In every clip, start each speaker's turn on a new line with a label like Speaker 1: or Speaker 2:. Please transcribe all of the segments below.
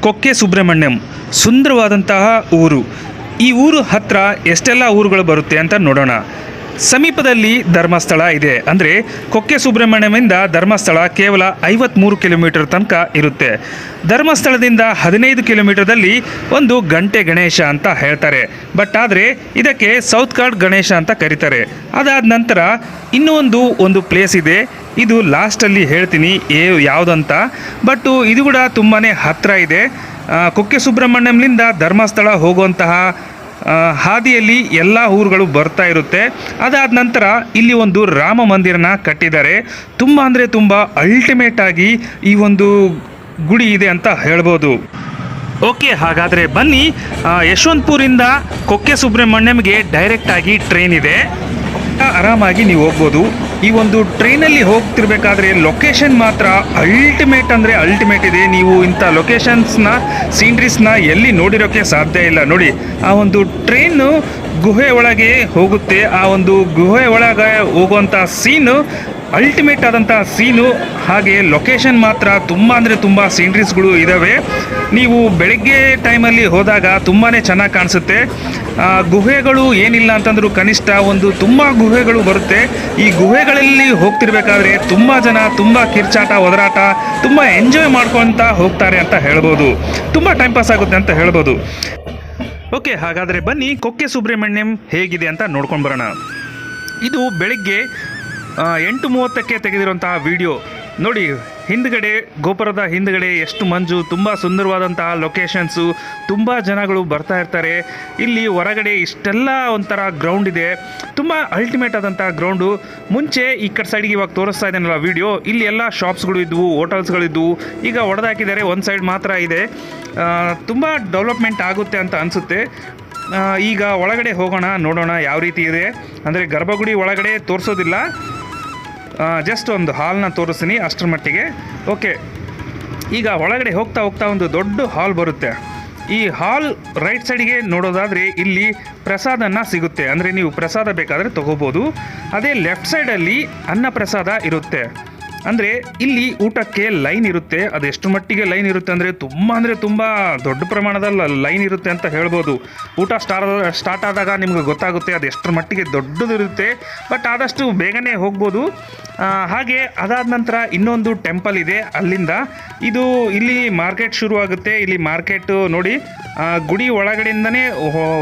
Speaker 1: ಕೊಕ್ಕೆ ಸುಬ್ರಹ್ಮಣ್ಯಂ ಸುಂದರವಾದಂತಹ ಊರು. ಈ ಊರು ಹತ್ತಿರ ಎಷ್ಟೆಲ್ಲ ಊರುಗಳು ಬರುತ್ತೆ ಅಂತ ನೋಡೋಣ. ಸಮೀಪದಲ್ಲಿ ಧರ್ಮಸ್ಥಳ ಇದೆ. ಅಂದರೆ ಕೊಕ್ಕೆ ಸುಬ್ರಹ್ಮಣ್ಯಮಿಂದ ಧರ್ಮಸ್ಥಳ ಕೇವಲ ಐವತ್ತ್ಮೂರು ಕಿಲೋಮೀಟರ್ ತನಕ ಇರುತ್ತೆ. ಧರ್ಮಸ್ಥಳದಿಂದ ಹದಿನೈದು ಕಿಲೋಮೀಟರ್ದಲ್ಲಿ ಒಂದು ಗಂಟೆ ಗಣೇಶ ಅಂತ ಹೇಳ್ತಾರೆ. ಬಟ್ ಆದರೆ ಇದಕ್ಕೆ ಸೌತ್ ಕಾರ್ಡ್ ಗಣೇಶ ಅಂತ ಕರೀತಾರೆ. ಅದಾದ ನಂತರ ಇನ್ನೂ ಒಂದು ಒಂದು ಪ್ಲೇಸ್ ಇದೆ. ಇದು ಲಾಸ್ಟಲ್ಲಿ ಹೇಳ್ತೀನಿ, ಏ ಯಾವುದಂತ. ಬಟ್ಟು ಇದು ಕೂಡ ತುಂಬಾ ಹತ್ತಿರ ಇದೆ. ಕುಕ್ಕೆ ಸುಬ್ರಹ್ಮಣ್ಯಂನಿಂದ ಧರ್ಮಸ್ಥಳ ಹೋಗುವಂತಹ ಹಾದಿಯಲ್ಲಿ ಎಲ್ಲ ಊರುಗಳು ಬರ್ತಾ ಇರುತ್ತೆ. ಅದಾದ ನಂತರ ಇಲ್ಲಿ ಒಂದು ರಾಮ ಮಂದಿರನ ಕಟ್ಟಿದ್ದಾರೆ. ತುಂಬ ಅಂದರೆ ತುಂಬ ಅಲ್ಟಿಮೇಟ್ ಆಗಿ ಈ ಒಂದು ಗುಡಿ ಇದೆ ಅಂತ ಹೇಳ್ಬೋದು. ಓಕೆ, ಹಾಗಾದರೆ ಬನ್ನಿ. ಯಶವಂತಪುರಿಂದ ಕೊಕ್ಕೆ ಸುಬ್ರಹ್ಮಣ್ಯಂಗೆ ಡೈರೆಕ್ಟಾಗಿ ಟ್ರೈನ್ ಇದೆ. ಆರಾಮಾಗಿ ನೀವು ಹೋಗ್ಬೋದು. ಈ ಒಂದು ಟ್ರೈನಲ್ಲಿ ಹೋಗ್ತಿರ್ಬೇಕಾದ್ರೆ ಲೊಕೇಶನ್ ಮಾತ್ರ ಅಲ್ಟಿಮೇಟ್ ಅಂದರೆ ಅಲ್ಟಿಮೇಟ್ ಇದೆ. ನೀವು ಇಂಥ ಲೊಕೇಶನ್ಸ್ನ ಸೀನ್ರೀಸ್ನ ಎಲ್ಲಿ ನೋಡಿರೋಕ್ಕೆ ಸಾಧ್ಯ ಇಲ್ಲ. ನೋಡಿ, ಆ ಒಂದು ಟ್ರೈನು ಗುಹೆ ಒಳಗೆ ಹೋಗುತ್ತೆ. ಆ ಒಂದು ಗುಹೆ ಒಳಗೆ ಹೋಗುವಂಥ ಸೀನು ಅಲ್ಟಿಮೇಟ್ ಆದಂಥ ಸೀನು ಹಾಗೆ ಲೊಕೇಶನ್ ಮಾತ್ರ ತುಂಬ ಅಂದರೆ ತುಂಬ ಸೀನ್ರೀಸ್ಗಳು ಇದ್ದಾವೆ ನೀವು ಬೆಳಗ್ಗೆ ಟೈಮಲ್ಲಿ ಹೋದಾಗ ತುಂಬಾ ಚೆನ್ನಾಗಿ ಕಾಣಿಸುತ್ತೆ. ಗುಹೆಗಳು ಏನಿಲ್ಲ ಅಂತಂದರೂ ಕನಿಷ್ಠ ಒಂದು ತುಂಬ ಗುಹೆಗಳು ಬರುತ್ತೆ. ಈ ಗುಹೆಗಳಲ್ಲಿ ಹೋಗ್ತಿರ್ಬೇಕಾದ್ರೆ ತುಂಬ ಜನ, ತುಂಬ ಕಿರ್ಚಾಟ, ಒದರಾಟ, ತುಂಬ ಎಂಜಾಯ್ ಮಾಡ್ಕೊತ ಹೋಗ್ತಾರೆ ಅಂತ ಹೇಳ್ಬೋದು. ತುಂಬ ಟೈಮ್ ಪಾಸ್ ಆಗುತ್ತೆ ಅಂತ ಹೇಳ್ಬೋದು. ಓಕೆ ಹಾಗಾದರೆ ಬನ್ನಿ, ಕೊಕ್ಕೆ ಸುಬ್ರಹ್ಮಣ್ಯಂ ಹೇಗಿದೆ ಅಂತ ನೋಡ್ಕೊಂಡು ಬರೋಣ. ಇದು ಬೆಳಿಗ್ಗೆ ಎಂಟು ಮೂವತ್ತಕ್ಕೆ ತೆಗೆದಿರುವಂತಹ ವಿಡಿಯೋ. ನೋಡಿ, ಹಿಂದ್ಗಡೆ, ಗೋಪುರದ ಹಿಂದ್ಗಡೆ ಎಷ್ಟು ಮಂಜು, ತುಂಬ ಸುಂದರವಾದಂತಹ ಲೊಕೇಶನ್ಸು ತುಂಬ ಜನಗಳು ಬರ್ತಾ ಇರ್ತಾರೆ. ಇಲ್ಲಿ ಹೊರಗಡೆ ಇಷ್ಟೆಲ್ಲ ಒಂಥರ ಗ್ರೌಂಡ್ ಇದೆ. ತುಂಬ ಅಲ್ಟಿಮೇಟ್ ಆದಂಥ ಗ್ರೌಂಡು ಮುಂಚೆ ಈ ಕಡೆ ಸೈಡಿಗೆ ಇವಾಗ ತೋರಿಸ್ತಾ ಇದ್ದೇನಲ್ಲ ವಿಡಿಯೋ ಇಲ್ಲಿ ಎಲ್ಲ ಶಾಪ್ಸ್ಗಳು ಇದ್ವು ಹೋಟೆಲ್ಸ್ಗಳಿದ್ವು ಈಗ ಹೊಡೆದಾಕಿದ್ದಾರೆ ಒಂದು ಸೈಡ್ ಮಾತ್ರ ಇದೆ. ತುಂಬ ಡೆವಲಪ್ಮೆಂಟ್ ಆಗುತ್ತೆ ಅಂತ ಅನಿಸುತ್ತೆ. ಈಗ ಒಳಗಡೆ ಹೋಗೋಣ, ನೋಡೋಣ, ಯಾವ ರೀತಿ ಇದೆ. ಅಂದರೆ ಗರ್ಭಗುಡಿ ಒಳಗಡೆ ತೋರಿಸೋದಿಲ್ಲ. ಜಸ್ಟ್ ಒಂದು ಹಾಲ್ನ ತೋರಿಸ್ತೀನಿ ಅಷ್ಟರ ಮಟ್ಟಿಗೆ. ಓಕೆ ಈಗ ಒಳಗಡೆ ಹೋಗ್ತಾ ಹೋಗ್ತಾ ಒಂದು ದೊಡ್ಡ ಹಾಲ್ ಬರುತ್ತೆ. ಈ ಹಾಲ್ ರೈಟ್ ಸೈಡಿಗೆ ನೋಡೋದಾದರೆ ಇಲ್ಲಿ ಪ್ರಸಾದನ ಸಿಗುತ್ತೆ. ಅಂದರೆ ನೀವು ಪ್ರಸಾದ ಬೇಕಾದರೆ ತಗೋಬೋದು. ಅದೇ ಲೆಫ್ಟ್ ಸೈಡಲ್ಲಿ ಅನ್ನ ಪ್ರಸಾದ ಇರುತ್ತೆ. ಅಂದರೆ ಇಲ್ಲಿ ಊಟಕ್ಕೆ ಲೈನ್ ಇರುತ್ತೆ. ಅದು ಎಷ್ಟು ಮಟ್ಟಿಗೆ ಲೈನ್ ಇರುತ್ತೆ ಅಂದರೆ ತುಂಬ ಅಂದರೆ ತುಂಬ ದೊಡ್ಡ ಪ್ರಮಾಣದಲ್ಲಿ ಲೈನ್ ಇರುತ್ತೆ ಅಂತ ಹೇಳ್ಬೋದು. ಊಟ ಸ್ಟಾರ್ಟ್ ಆದಾಗ ನಿಮ್ಗೆ ಗೊತ್ತಾಗುತ್ತೆ ಅದು ಎಷ್ಟರ ಮಟ್ಟಿಗೆ ದೊಡ್ಡದಿರುತ್ತೆ, ಬಟ್ ಆದಷ್ಟು ಬೇಗನೆ ಹೋಗ್ಬೋದು. ಹಾಗೆ ಅದಾದ ನಂತರ ಇನ್ನೊಂದು ಟೆಂಪಲ್ ಇದೆ ಅಲ್ಲಿಂದ. ಇದು ಇಲ್ಲಿ ಮಾರ್ಕೆಟ್ ಶುರು ಆಗುತ್ತೆ ಇಲ್ಲಿ ಮಾರ್ಕೆಟ್ ನೋಡಿ ಗುಡಿ ಒಳಗಡೆಯಿಂದನೇ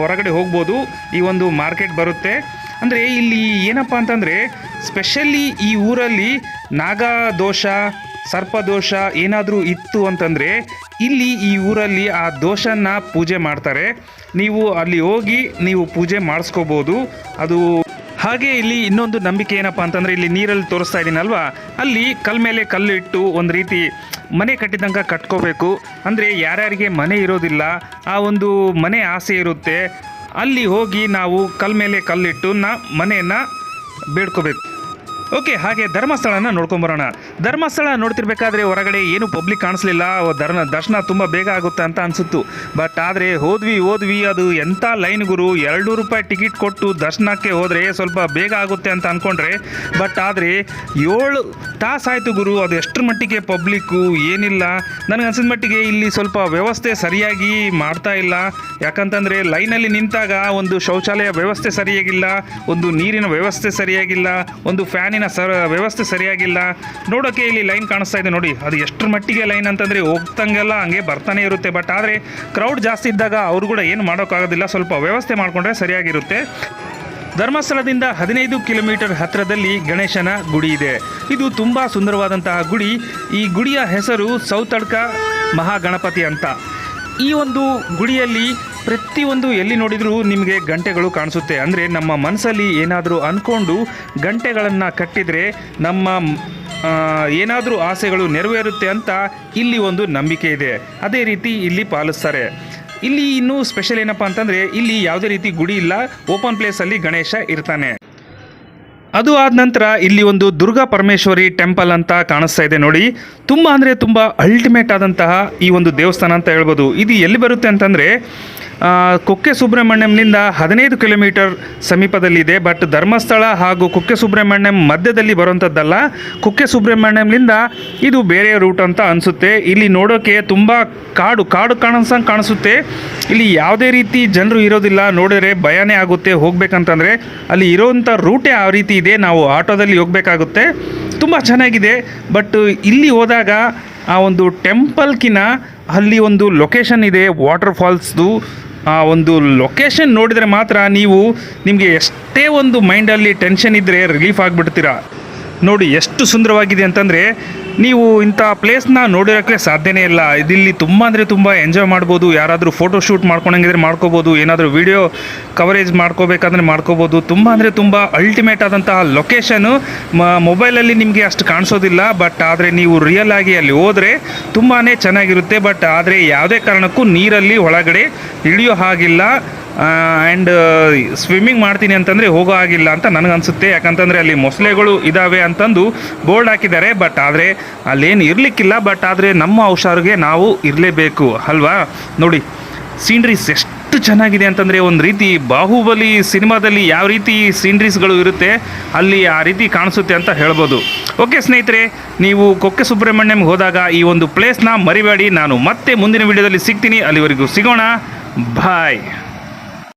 Speaker 1: ಹೊರಗಡೆ ಹೋಗ್ಬೋದು. ಈ ಒಂದು ಮಾರ್ಕೆಟ್ ಬರುತ್ತೆ. ಅಂದರೆ ಇಲ್ಲಿ ಏನಪ್ಪ ಅಂತಂದರೆ, ಸ್ಪೆಷಲಿ ಈ ಊರಲ್ಲಿ ನಾಗದೋಷ ಸರ್ಪದೋಷ ಏನಾದರೂ ಇತ್ತು ಅಂತಂದರೆ ಇಲ್ಲಿ ಈ ಊರಲ್ಲಿ ಆ ದೋಷನ ಪೂಜೆ ಮಾಡ್ತಾರೆ. ನೀವು ಅಲ್ಲಿ ಹೋಗಿ ನೀವು ಪೂಜೆ ಮಾಡಿಸ್ಕೋಬೋದು. ಅದು ಹಾಗೆ ಇಲ್ಲಿ ಇನ್ನೊಂದು ನಂಬಿಕೆ ಏನಪ್ಪ ಅಂತಂದರೆ ಇಲ್ಲಿ ನೀರಲ್ಲಿ ತೋರಿಸ್ತಾ ಇದ್ದೀನಲ್ವಾ ಅಲ್ಲಿ ಕಲ್ ಮೇಲೆ ಕಲ್ಲು ಇಟ್ಟು ಒಂದು ರೀತಿ ಮನೆ ಕಟ್ಟಿದಂಗೆ ಕಟ್ಕೋಬೇಕು. ಅಂದರೆ ಯಾರ್ಯಾರಿಗೆ ಮನೆ ಇರೋದಿಲ್ಲ, ಆ ಒಂದು ಮನೆ ಆಸೆ ಇರುತ್ತೆ. ಅಲ್ಲಿ ಹೋಗಿ ನಾವು ಕಲ್ ಮೇಲೆ ಕಲ್ಲಿಟ್ಟು ನಾ ಮನೆಯನ್ನು ಬೇಡ್ಕೋಬೇಕು. ಓಕೆ, ಹಾಗೆ ಧರ್ಮಸ್ಥಳನ ನೋಡ್ಕೊಂಬರೋಣ. ಧರ್ಮಸ್ಥಳ ನೋಡ್ತಿರ್ಬೇಕಾದ್ರೆ ಹೊರಗಡೆ ಏನು ಪಬ್ಲಿಕ್ ಕಾಣಿಸ್ಲಿಲ್ಲ. ಧರ್ಮ, ದರ್ಶನ ತುಂಬ ಬೇಗ ಆಗುತ್ತೆ ಅಂತ ಅನಿಸುತ್ತು. ಬಟ್ ಆದರೆ ಹೋದ್ವಿ ಹೋದ್ವಿ ಅದು ಎಂಥ ಲೈನ್ ಗುರು? ಎರಡು ರೂಪಾಯಿ ಟಿಕೆಟ್ ಕೊಟ್ಟು ದರ್ಶನಕ್ಕೆ ಹೋದರೆ ಸ್ವಲ್ಪ ಬೇಗ ಆಗುತ್ತೆ ಅಂತ ಅಂದ್ಕೊಂಡ್ರೆ ಬಟ್ ಆದರೆ ಏಳು ತಾಸಾಯಿತು ಗುರು, ಅದು ಎಷ್ಟರ ಮಟ್ಟಿಗೆ ಪಬ್ಲಿಕ್ಕು ಏನಿಲ್ಲ. ನನಗೆ ಅನ್ಸಿದ ಮಟ್ಟಿಗೆ ಇಲ್ಲಿ ಸ್ವಲ್ಪ ವ್ಯವಸ್ಥೆ ಸರಿಯಾಗಿ ಮಾಡ್ತಾ ಇಲ್ಲ. ಯಾಕಂತಂದರೆ ಲೈನಲ್ಲಿ ನಿಂತಾಗ ಒಂದು ಶೌಚಾಲಯ ವ್ಯವಸ್ಥೆ ಸರಿಯಾಗಿಲ್ಲ. ಒಂದು ನೀರಿನ ವ್ಯವಸ್ಥೆ ಸರಿಯಾಗಿಲ್ಲ. ಒಂದು ಫ್ಯಾನಿನ ಸರ್, ವ್ಯವಸ್ಥೆ ಸರಿಯಾಗಿಲ್ಲ. ನೋಡೋಕ್ಕೆ ಇಲ್ಲಿ ಲೈನ್ ಕಾಣಿಸ್ತಾ ಇದೆ ನೋಡಿ. ಅದು ಎಷ್ಟರ ಮಟ್ಟಿಗೆ ಲೈನ್ ಅಂತಂದರೆ ಹೋಗ್ತಂಗೆಲ್ಲ ಹಂಗೆ ಬರ್ತಾನೆ ಇರುತ್ತೆ. ಬಟ್ ಆದರೆ ಕ್ರೌಡ್ ಜಾಸ್ತಿ ಇದ್ದಾಗ ಅವರು ಕೂಡ ಏನು ಮಾಡೋಕ್ಕಾಗೋದಿಲ್ಲ. ಸ್ವಲ್ಪ ವ್ಯವಸ್ಥೆ ಮಾಡಿಕೊಂಡ್ರೆ ಸರಿಯಾಗಿರುತ್ತೆ. ಧರ್ಮಸ್ಥಳದಿಂದ ಹದಿನೈದು ಕಿಲೋಮೀಟರ್ ಹತ್ತಿರದಲ್ಲಿ ಗಣೇಶನ ಗುಡಿ ಇದೆ. ಇದು ತುಂಬ ಸುಂದರವಾದಂತಹ ಗುಡಿ. ಈ ಗುಡಿಯ ಹೆಸರು ಸೌತಡ್ಕ ಮಹಾಗಣಪತಿ ಅಂತ. ಈ ಒಂದು ಗುಡಿಯಲ್ಲಿ ಪ್ರತಿಯೊಂದು ಎಲ್ಲಿ ನೋಡಿದರೂ ನಿಮಗೆ ಗಂಟೆಗಳು ಕಾಣಿಸುತ್ತೆ. ಅಂದರೆ ನಮ್ಮ ಮನಸ್ಸಲ್ಲಿ ಏನಾದರೂ ಅಂದ್ಕೊಂಡು ಗಂಟೆಗಳನ್ನು ಕಟ್ಟಿದರೆ ನಮ್ಮ ಏನಾದರೂ ಆಸೆಗಳು ನೆರವೇರುತ್ತೆ ಅಂತ ಇಲ್ಲಿ ಒಂದು ನಂಬಿಕೆ ಇದೆ. ಅದೇ ರೀತಿ ಇಲ್ಲಿ ಪಾಲಿಸ್ತಾರೆ. ಇಲ್ಲಿ ಇನ್ನೂ ಸ್ಪೆಷಲ್ ಏನಪ್ಪ ಅಂತಂದರೆ ಇಲ್ಲಿ ಯಾವುದೇ ರೀತಿ ಗುಡಿ ಇಲ್ಲ. ಓಪನ್ ಪ್ಲೇಸಲ್ಲಿ ಗಣೇಶ ಇರ್ತಾನೆ. ಅದು ಆದ ನಂತರ ಇಲ್ಲಿ ಒಂದು ದುರ್ಗಾ ಪರಮೇಶ್ವರಿ ಟೆಂಪಲ್ ಅಂತ ಕಾಣಿಸ್ತಾ ಇದೆ ನೋಡಿ. ತುಂಬ ಅಂದರೆ ತುಂಬ ಅಲ್ಟಿಮೇಟ್ ಆದಂತಹ ಈ ಒಂದು ದೇವಸ್ಥಾನ ಅಂತ ಹೇಳ್ಬೋದು. ಇದು ಎಲ್ಲಿ ಬರುತ್ತೆ ಅಂತಂದರೆ ಕುಕ್ಕೆ ಸುಬ್ರಹ್ಮಣ್ಯಂನಿಂದ ಹದಿನೈದು ಕಿಲೋಮೀಟರ್ ಸಮೀಪದಲ್ಲಿದೆ, ಬಟ್ ಧರ್ಮಸ್ಥಳ ಹಾಗೂ ಕುಕ್ಕೆ ಸುಬ್ರಹ್ಮಣ್ಯಂ ಮಧ್ಯದಲ್ಲಿ ಬರುವಂಥದ್ದಲ್ಲ ಕುಕ್ಕೆ ಸುಬ್ರಹ್ಮಣ್ಯಂನಿಂದ ಇದು ಬೇರೆ ರೂಟ್ ಅಂತ ಅನಿಸುತ್ತೆ. ಇಲ್ಲಿ ನೋಡೋಕ್ಕೆ ತುಂಬ ಕಾಡು ಕಾಡು ಕಾಣಿಸಂಗೆ ಕಾಣಿಸುತ್ತೆ. ಇಲ್ಲಿ ಯಾವುದೇ ರೀತಿ ಜನರು ಇರೋದಿಲ್ಲ. ನೋಡಿದರೆ ಭಯನೇ ಆಗುತ್ತೆ ಹೋಗಬೇಕಂತಂದರೆ. ಅಲ್ಲಿ ಇರೋವಂಥ ರೂಟೇ ಆ ರೀತಿ ಇದೆ. ನಾವು ಆಟೋದಲ್ಲಿ ಹೋಗಬೇಕಾಗುತ್ತೆ. ತುಂಬ ಚೆನ್ನಾಗಿದೆ. ಬಟ್ ಇಲ್ಲಿ ಹೋದಾಗ ಆ ಒಂದು ಟೆಂಪಲ್ಕಿನ ಅಲ್ಲಿ ಒಂದು ಲೊಕೇಶನ್ ಇದೆ, ವಾಟರ್ ಫಾಲ್ಸ್ದು. ಆ ಒಂದು ಲೊಕೇಶನ್ ನೋಡಿದರೆ ಮಾತ್ರ ನೀವು ನಿಮಗೆ ಎಷ್ಟೇ ಒಂದು ಮೈಂಡಲ್ಲಿ ಟೆನ್ಷನ್ ಇದ್ದರೆ ರಿಲೀಫ್ ಆಗಿಬಿಡ್ತೀರಾ? ನೋಡಿ ಎಷ್ಟು ಸುಂದರವಾಗಿದೆ ಅಂತಂದರೆ ನೀವು ಇಂಥ ಪ್ಲೇಸ್ನ ನೋಡಿರೋಕ್ಕೆ ಸಾಧ್ಯನೇ ಇಲ್ಲ. ಇದಿಲ್ಲಿ ತುಂಬ ಅಂದರೆ ತುಂಬ ಎಂಜಾಯ್ ಮಾಡ್ಬೋದು. ಯಾರಾದರೂ ಫೋಟೋ ಶೂಟ್ ಮಾಡ್ಕೊಂಡಂಗಿದ್ರೆ ಮಾಡ್ಕೋಬೋದು. ಏನಾದರೂ ವಿಡಿಯೋ ಕವರೇಜ್ ಮಾಡ್ಕೋಬೇಕಾದ್ರೆ ಮಾಡ್ಕೋಬೋದು. ತುಂಬ ಅಂದರೆ ತುಂಬ ಅಲ್ಟಿಮೇಟ್ ಆದಂತಹ ಲೊಕೇಶನು ಮೊಬೈಲಲ್ಲಿ ನಿಮಗೆ ಅಷ್ಟು ಕಾಣಿಸೋದಿಲ್ಲ. ಬಟ್ ಆದರೆ ನೀವು ರಿಯಲ್ ಆಗಿ ಅಲ್ಲಿ ಹೋದರೆ ತುಂಬಾ ಚೆನ್ನಾಗಿರುತ್ತೆ. ಬಟ್ ಆದರೆ ಯಾವುದೇ ಕಾರಣಕ್ಕೂ ನೀರಲ್ಲಿ ಒಳಗಡೆ ಇಳಿಯೋ ಹಾಗಿಲ್ಲ. ಆ್ಯಂಡ್ ಸ್ವಿಮ್ಮಿಂಗ್ ಮಾಡ್ತೀನಿ ಅಂತಂದರೆ ಹೋಗೋ ಆಗಿಲ್ಲ ಅಂತ ನನಗನ್ಸುತ್ತೆ. ಯಾಕಂತಂದರೆ ಅಲ್ಲಿ ಮೊಸಳೆಗಳು ಇದ್ದಾವೆ ಅಂತಂದು ಬೋರ್ಡ್ ಹಾಕಿದ್ದಾರೆ. ಬಟ್ ಆದರೆ ಅಲ್ಲೇನು ಇರಲಿಕ್ಕಿಲ್ಲ. ಬಟ್ ಆದರೆ ನಮ್ಮ ಹುಷಾರಿಗೆ ನಾವು ಇರಲೇಬೇಕು. ಅಲ್ವಾ? ನೋಡಿ ಸೀನ್ರೀಸ್ ಎಷ್ಟು ಚೆನ್ನಾಗಿದೆ ಅಂತಂದರೆ ಒಂದು ರೀತಿ ಬಾಹುಬಲಿ ಸಿನಿಮಾದಲ್ಲಿ ಯಾವ ರೀತಿ ಸೀನ್ರೀಸ್ಗಳು ಇರುತ್ತೆ, ಅಲ್ಲಿ ಆ ರೀತಿ ಕಾಣಿಸುತ್ತೆ ಅಂತ ಹೇಳ್ಬೋದು. ಓಕೆ ಸ್ನೇಹಿತರೆ, ನೀವು ಕೊಕ್ಕೆ ಸುಬ್ರಹ್ಮಣ್ಯಂಗೆ ಹೋದಾಗ ಈ ಒಂದು ಪ್ಲೇಸ್ನ ಮರಿಬೇಡಿ. ನಾನು ಮತ್ತೆ ಮುಂದಿನ ವಿಡಿಯೋದಲ್ಲಿ ಸಿಗ್ತೀನಿ. ಅಲ್ಲಿವರೆಗೂ ಸಿಗೋಣ. ಬಾಯ್